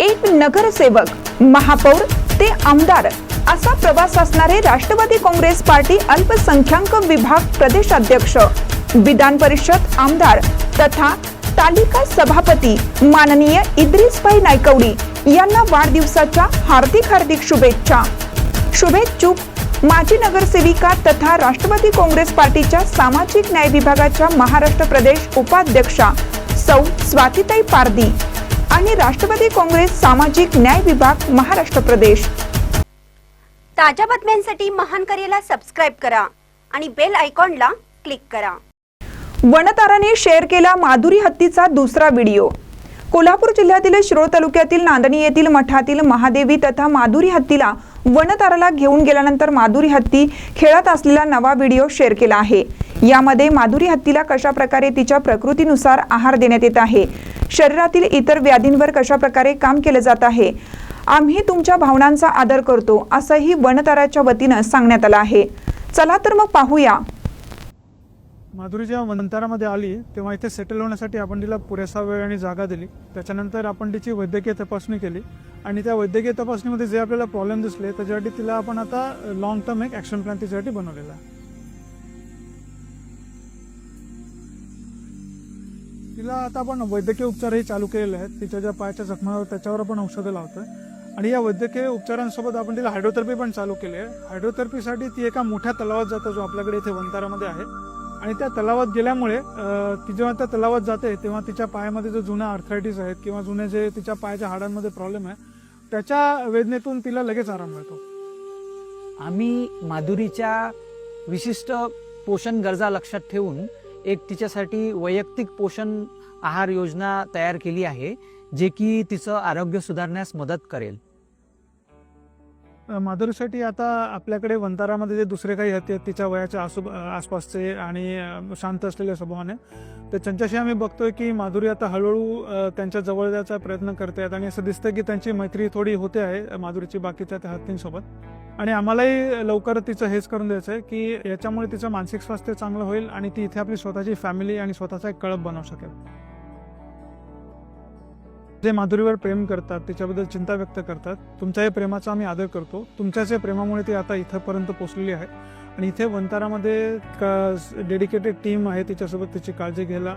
एक नगरसेवक महापौर ते आमदार असा प्रवास असणारे राष्ट्रवादी काँग्रेस पार्टी अल्पसंख्याक विभाग प्रदेशाध्यक्ष विधान परिषद आमदार तथा तालिका सभापती माननीय इद्रिसभाई नायकवडी यांना वाढदिवसाच्या हार्दिक हार्दिक शुभेच्छा. शुभेच्छुक माजी नगरसेविका तथा राष्ट्रवादी काँग्रेस पार्टीच्या सामाजिक न्याय विभागाच्या महाराष्ट्र प्रदेश उपाध्यक्षा सौ स्वातीताई पारदी आणि राष्ट्रवादी काँग्रेस सामाजिक न्याय विभाग महाराष्ट्र प्रदेश. ताज्या बातम्यांसाठी महान करेला सबस्क्राईब करा आणि बेल आयकॉनला क्लिक करा. वनताराने शेअर केला माधुरी हत्तीचा दुसरा व्हिडिओ कोल्हापूर जिल्ह्यातील शिरोळ तालुक्यातील नांदणी येथील मठातील महादेवी तथा माधुरी हत्तीला वनताराला घेऊन गेल्यानंतर माधुरी हत्ती खेळत असलेला नवा व्हिडिओ शेअर केला आहे. यामध्ये माधुरी हत्तीला कशा प्रकारे तिच्या प्रकृतीनुसार आहार देण्यात येत आहे? शरीरातील इतर व्याधींवर कशा प्रकारे काम केले जात आहे? आम्ही तुमच्या भावनांचा आदर करतो असंही वनताराच्या वतीनं सांगण्यात आलं आहे. चला तर मग पाहूया. माधुरी जेव्हा वनतारामध्ये आली तेव्हा इथे सेटल होण्यासाठी आपण तिला पुरेसा वेळ आणि जागा दिली. त्याच्यानंतर आपण तिची वैद्यकीय तपासणी केली आणि त्या वैद्यकीय तपासणीमध्ये जे आपल्याला प्रॉब्लेम दिसले त्याच्यासाठी तिला आपण आता लॉंग टर्म एक ॲक्शन प्लॅन तिच्यासाठी बनवलेला आहे. तिला आता आपण वैद्यकीय उपचारही चालू केलेले आहेत. तिच्या ज्या पायाच्या जखमावर त्याच्यावर आपण औषधं लावतोय. आणि या वैद्यकीय उपचारांसोबत आपण तिला हायड्रोथेरपी पण चालू केली आहे. हायड्रोथेरपीसाठी ती एका मोठ्या तलावात जातो जो आपल्याकडे इथे वंतारामध्ये आहे. आणि त्या तलावात गेल्यामुळे ती जेव्हा त्या तलावात जाते तेव्हा तिच्या पायामध्ये जो जुन्या आर्थरायटिस आहेत किंवा जुने जे तिच्या पायाच्या हाडांमध्ये प्रॉब्लेम आहे त्याच्या वेदनेतून तिला लगेच आराम मिळतो. आम्ही माधुरीच्या विशिष्ट पोषण गरजा लक्षात ठेवून एक तिच्यासाठी वैयक्तिक पोषण आहार योजना तयार केली आहे जे की तिचं आरोग्य सुधारण्यास मदत करेल. माधुरीसाठी आता आपल्याकडे वंतारामध्ये जे दुसरे काही हत्ती आहेत तिच्या वयाच्या आसू आसपासचे आणि शांत असलेल्या स्वभावाने. तर त्यांच्याशी आम्ही बघतोय की माधुरी आता हळूहळू त्यांच्या जवळ जायचा प्रयत्न करते आहेत आणि असं दिसतं की त्यांची मैत्री थोडी होते आहे माधुरीची बाकीच्या त्या हत्तींसोबत. आणि आम्हालाही लवकर तिचं हेच करून द्यायचं आहे की याच्यामुळे तिचं मानसिक स्वास्थ्य चांगलं होईल आणि ती इथे आपली स्वतःची फॅमिली आणि स्वतःचा एक कळप बनवू शकेल. जे माधुरीवर प्रेम करतात तिच्याबद्दल चिंता व्यक्त करतात तुमच्याही प्रेमाचा आम्ही आदर करतो. तुमच्याच या प्रेमामुळे ती आता इथंपर्यंत पोचलेली आहे. आणि इथे वंतारामध्ये डेडिकेटेड टीम आहे तिच्यासोबत तिची काळजी घ्यायला.